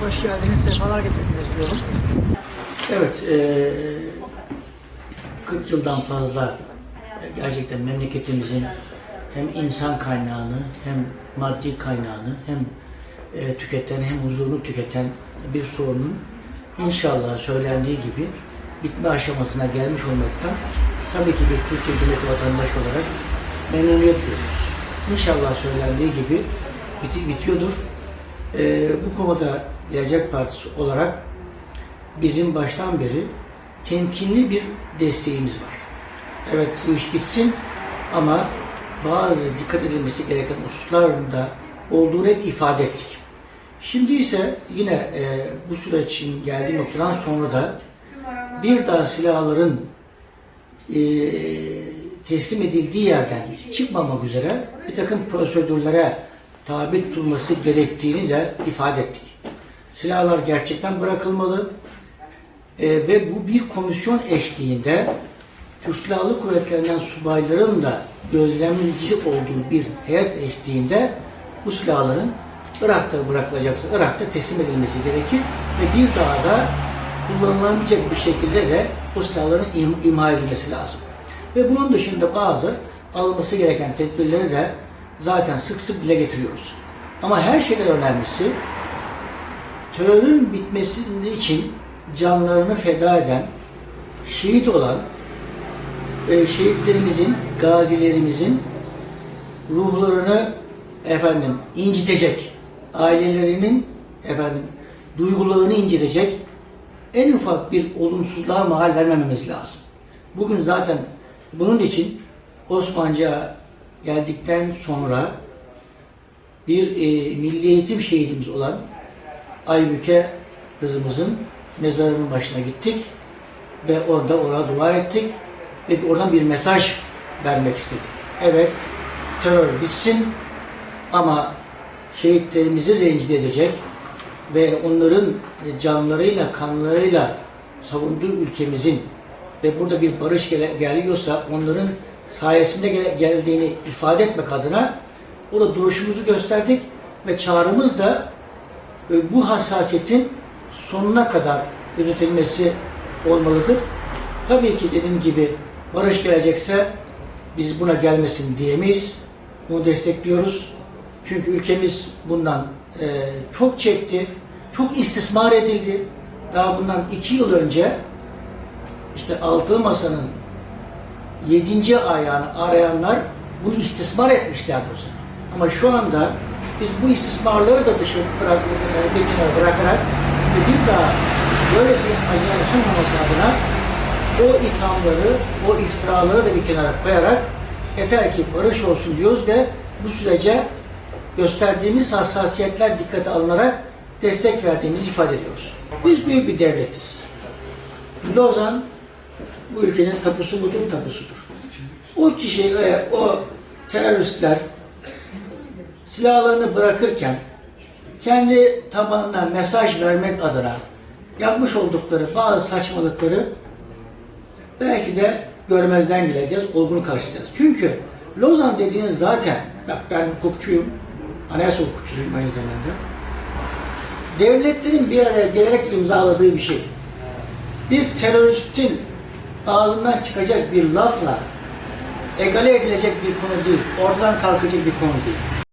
Hoş geldiniz, sefalar getirdiniz diyorum. Evet, eee 40 yıldan fazla e, gerçekten memleketimizin hem insan kaynağını hem maddi kaynağını hem e, tüketen hem huzurunu tüketen bir sorunun inşallah söylendiği gibi bitme aşamasına gelmiş olmaktan tabii ki bir Türkiye Cumhuriyeti vatandaş olarak memnuniyet duyuyoruz. İnşallah söylendiği gibi biti- bitiyordur. E, bu konuda Gelecek Partisi olarak bizim baştan beri temkinli bir desteğimiz var. Evet bu iş bitsin ama bazı dikkat edilmesi gereken hususlarında olduğunu hep ifade ettik. Şimdi ise yine e, bu sürecin geldiği noktadan sonra da bir daha silahların e, teslim edildiği yerden çıkmamak üzere bir takım prosedürlere tabi tutulması gerektiğini de ifade ettik. Silahlar gerçekten bırakılmalı E, ve bu bir komisyon eşliğinde Türk Silahlı Kuvvetleri'nden subayların da gözlemci olduğu bir heyet eşliğinde bu silahların Irak'ta bırakılacaksa Irak'ta teslim edilmesi gerekir ve bir daha da kullanılamayacak bir şekilde de o silahların im- imha edilmesi lazım. Ve bunun dışında bazı alınması gereken tedbirleri de zaten sık sık dile getiriyoruz. Ama her şeyden önemlisi terörün bitmesi için canlarını feda eden, şehit olan e, şehitlerimizin, gazilerimizin ruhlarını efendim incitecek, ailelerinin efendim duygularını incitecek en ufak bir olumsuzluğa mahal vermememiz lazım. Bugün zaten bunun için Osmanlıca geldikten sonra bir e, milli eğitim şehidimiz olan Aybüke kızımızın mezarının başına gittik ve orada ona dua ettik ve oradan bir mesaj vermek istedik. Evet, terör bitsin ama şehitlerimizi rencide edecek ve onların canlarıyla, kanlarıyla savunduğu ülkemizin ve burada bir barış gele- geliyorsa onların sayesinde gel- geldiğini ifade etmek adına burada duruşumuzu gösterdik ve çağrımız da e, bu hassasiyetin sonuna kadar gözetilmesi olmalıdır. Tabii ki dediğim gibi barış gelecekse biz buna gelmesin diyemeyiz. Bunu destekliyoruz. Çünkü ülkemiz bundan e, çok çekti, çok istismar edildi. Daha bundan iki yıl önce işte altılı masanın yedinci ayağını arayanlar bunu istismar etmişlerdi o zaman. Ama şu anda biz bu istismarları da dışı bırak, e, bir kenara bırakarak ve bir daha böylesine acılar yaşanmaması adına o ithamları, o iftiraları da bir kenara koyarak yeter ki barış olsun diyoruz ve bu sürece gösterdiğimiz hassasiyetler dikkate alınarak destek verdiğimizi ifade ediyoruz. Biz büyük bir devletiz. Lozan bu ülkenin tapusu budur, tapusudur. O kişi ve o teröristler silahlarını bırakırken kendi tabanına mesaj vermek adına yapmış oldukları bazı saçmalıkları belki de görmezden geleceğiz, olgun karşılayacağız. Çünkü Lozan dediğiniz zaten, bak ben hukukçuyum, anayasa hukukçusuyum aynı zamanda. Devletlerin bir araya gelerek imzaladığı bir şey. Bir teröristin ağzından çıkacak bir lafla egale edilecek bir konu değil, ortadan kalkacak bir konu değil.